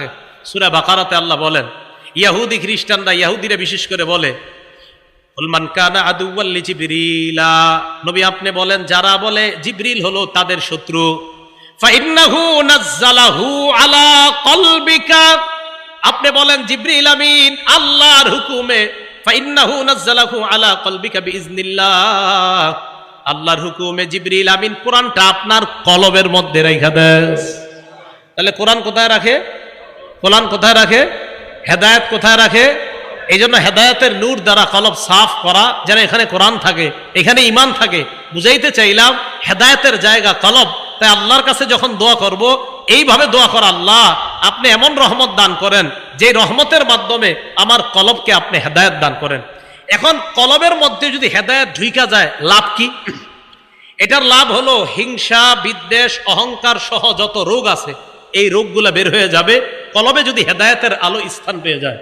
থাকে সুরা বাকারাতে আল্লাহ বলেন, ইয়াহুদি খ্রিস্টানরা ইয়াহুদিরা বিশেষ করে বলে কানা আদুয়াল্লি নবী আপনি বলেন, যারা বলে হলো তাদের শত্রু। আপনি বলেন আমিন, আল্লাহর হুকুমে। আল্লাহর হুকুমে জিবরিল আমিন, কোরআনটা আপনার কলবের মধ্যে রেখে দেন তাহলে কোরআন কোথায় রাখে? কোরআন কোথায় রাখে? হেদায়েত কোথায় রাখে? এই জন্য হেদায়তের নূর দ্বারা কলব সাফ করা, যেন এখানে কোরআন থাকে, এখানে ইমান থাকে। বুঝাইতে চাইলাম, হেদায়তের জায়গা কলব। তাই আল্লাহর কাছে যখন দোয়া করব, এইভাবে দোয়া করা, আল্লাহ, আপনি এমন রহমত দান করেন যে রহমতের মাধ্যমে আমার কলবকে আপনি হেদায়ত দান করেন। এখন কলবের মধ্যে যদি হেদায়ত ঢুইকা যায়, লাভ কি? এটার লাভ হলো হিংসা, বিদ্বেষ, অহংকার সহ যত রোগ আছে, এই রোগগুলা বের হয়ে যাবে। কলবে যদি হেদায়তের আলো স্থান পেয়ে যায়